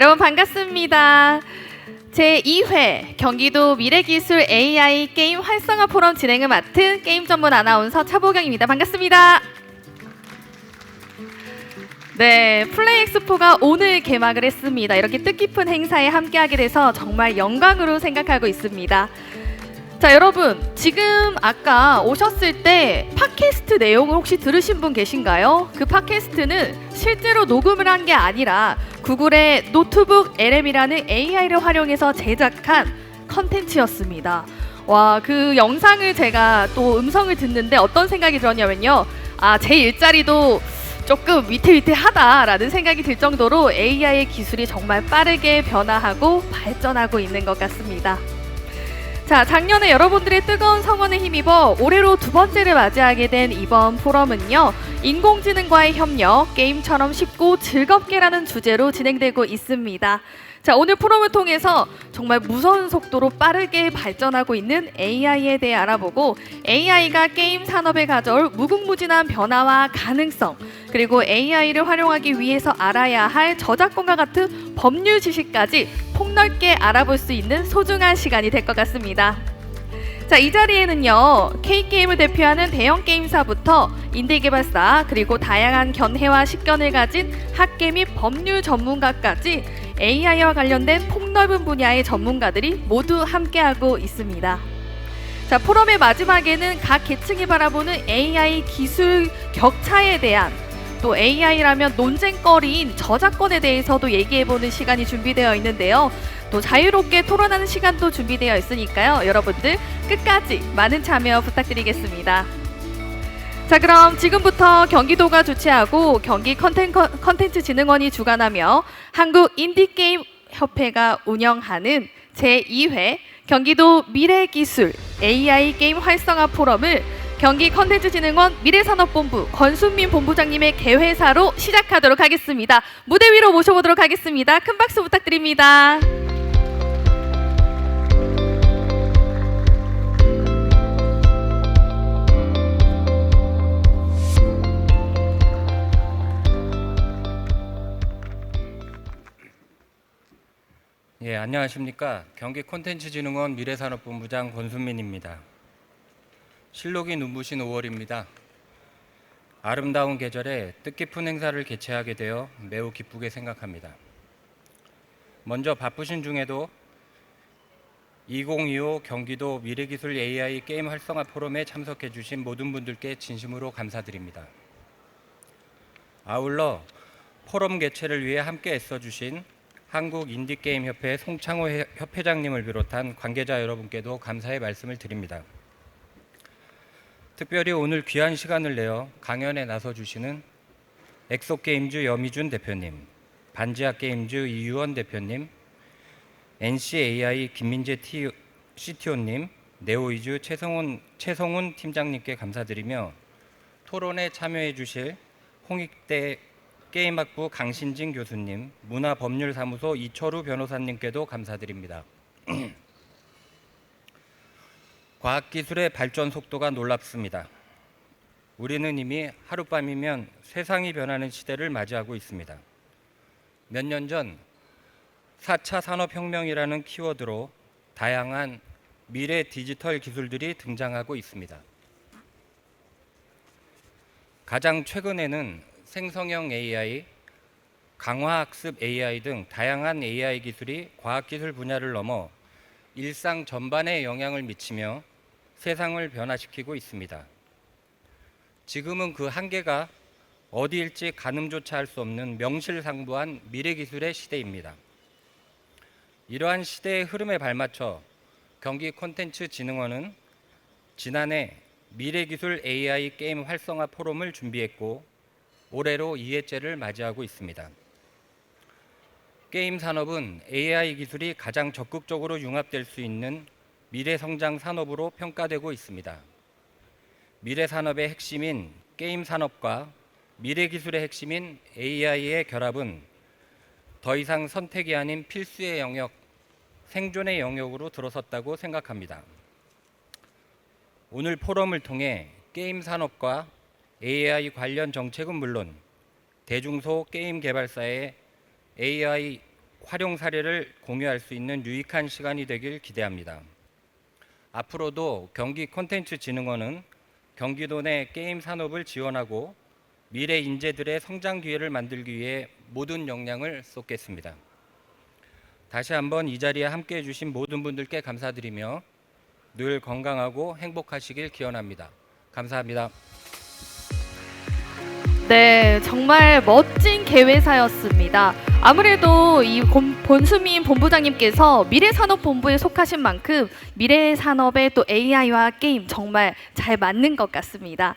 여러분 반갑습니다. 제 2회 경기도 미래기술 AI 게임 활성화 포럼 진행을 맡은 게임 전문 아나운서 차보경입니다. 반갑습니다. 네, 플레이 엑스포가 오늘 개막을 했습니다. 이렇게 뜻깊은 행사에 함께하게 돼서 정말 영광으로 생각하고 있습니다. 자, 여러분, 지금 아까 오셨을 때 팟캐스트 내용을 혹시 들으신 분 계신가요? 그 팟캐스트는 실제로 녹음을 한 게 아니라 구글의 노트북 LM이라는 AI를 활용해서 제작한 컨텐츠였습니다. 와, 그 영상을 제가 또 음성을 듣는데 어떤 생각이 들었냐면요. 아, 제 일자리도 조금 위태위태하다라는 생각이 들 정도로 AI의 기술이 정말 빠르게 변화하고 발전하고 있는 것 같습니다. 자, 작년에 여러분들의 뜨거운 성원에 힘입어 올해로 두 번째를 맞이하게 된 이번 포럼은요. 인공지능과의 협력, 게임처럼 쉽고 즐겁게라는 주제로 진행되고 있습니다. 자, 오늘 포럼을 통해서 정말 무서운 속도로 빠르게 발전하고 있는 AI에 대해 알아보고 AI가 게임 산업에 가져올 무궁무진한 변화와 가능성, 그리고 AI를 활용하기 위해서 알아야 할 저작권과 같은 법률 지식까지 폭넓게 알아볼 수 있는 소중한 시간이 될 것 같습니다. 자, 이 자리에는요, K게임을 대표하는 대형 게임사부터 인디 개발사, 그리고 다양한 견해와 식견을 가진 학계 및 법률 전문가까지 AI와 관련된 폭넓은 분야의 전문가들이 모두 함께하고 있습니다. 자, 포럼의 마지막에는 각 계층이 바라보는 AI 기술 격차에 대한 또 AI라면 논쟁거리인 저작권에 대해서도 얘기해보는 시간이 준비되어 있는데요. 또 자유롭게 토론하는 시간도 준비되어 있으니까요. 여러분들 끝까지 많은 참여 부탁드리겠습니다. 자, 그럼 지금부터 경기도가 주최하고 경기 컨텐, 컨텐츠 진흥원이 주관하며 한국 인디게임 협회가 운영하는 제2회 경기도 미래기술 AI 게임 활성화 포럼을 경기 컨텐츠진흥원 미래산업본부 권순민 본부장님의 개회사로 시작하도록 하겠습니다. 무대 위로 모셔보도록 하겠습니다. 큰 박수 부탁드립니다. 예, 안녕하십니까. 경기 콘텐츠진흥원 미래산업본부장 권순민입니다. 실록이 눈부신 5월입니다. 아름다운 계절에 뜻깊은 행사를 개최하게 되어 매우 기쁘게 생각합니다. 먼저 바쁘신 중에도 2025 경기도 미래기술 AI 게임 활성화 포럼에 참석해 주신 모든 분들께 진심으로 감사드립니다. 아울러 포럼 개최를 위해 함께 애써 주신 한국 인디게임 협회 송창호 회- 협회장님을 비롯한 관계자 여러분께도 감사의 말씀을 드립니다. 특별히 오늘 귀한 시간을 내어 강연에 나서 주시는 엑소게임즈 여미준 대표님, 반지하 게임즈 이유원 대표님, NCAI 김민재 T- CTO님, 네오이즈 최성훈, 최성훈 팀장님께 감사드리며 토론에 참여해 주실 홍익대 게임학부 강신진 교수님, 문화법률사무소 이철우 변호사님께도 감사드립니다. 과학기술의 발전 속도가 놀랍습니다. 우리는 이미 하룻밤이면 세상이 변하는 시대를 맞이하고 있습니다. 몇 년 전 4차 산업혁명이라는 키워드로 다양한 미래 디지털 기술들이 등장하고 있습니다. 가장 최근에는 생성형 AI, 강화학습 AI 등 다양한 AI 기술이 과학기술 분야를 넘어 일상 전반에 영향을 미치며 세상을 변화시키고 있습니다. 지금은 그 한계가 어디일지 가늠조차 할 수 없는 명실상부한 미래 기술의 시대입니다. 이러한 시대의 흐름에 발맞춰 경기 콘텐츠 진흥원은 지난해 미래 기술 AI 게임 활성화 포럼을 준비했고 올해로 2회째를 맞이하고 있습니다. 게임 산업은 AI 기술이 가장 적극적으로 융합될 수 있는 미래 성장 산업으로 평가되고 있습니다. 미래 산업의 핵심인 게임 산업과 미래 기술의 핵심인 AI의 결합은 더 이상 선택이 아닌 필수의 영역, 생존의 영역으로 들어섰다고 생각합니다. 오늘 포럼을 통해 게임 산업과 AI 관련 정책은 물론 대중소 게임 개발사의 AI 활용 사례를 공유할 수 있는 유익한 시간이 되길 기대합니다. 앞으로도 경기 콘텐츠 진흥원은 경기도 내 게임 산업을 지원하고 미래 인재들의 성장 기회를 만들기 위해 모든 역량을 쏟겠습니다. 다시 한번 이 자리에 함께 해 주신 모든 분들께 감사드리며 늘 건강하고 행복하시길 기원합니다. 감사합니다. 네, 정말 멋진 개회사였습니다. 아무래도 이 본- 본수민 본부장님께서 미래산업본부에 속하신 만큼 미래산업의 또 AI와 게임 정말 잘 맞는 것 같습니다.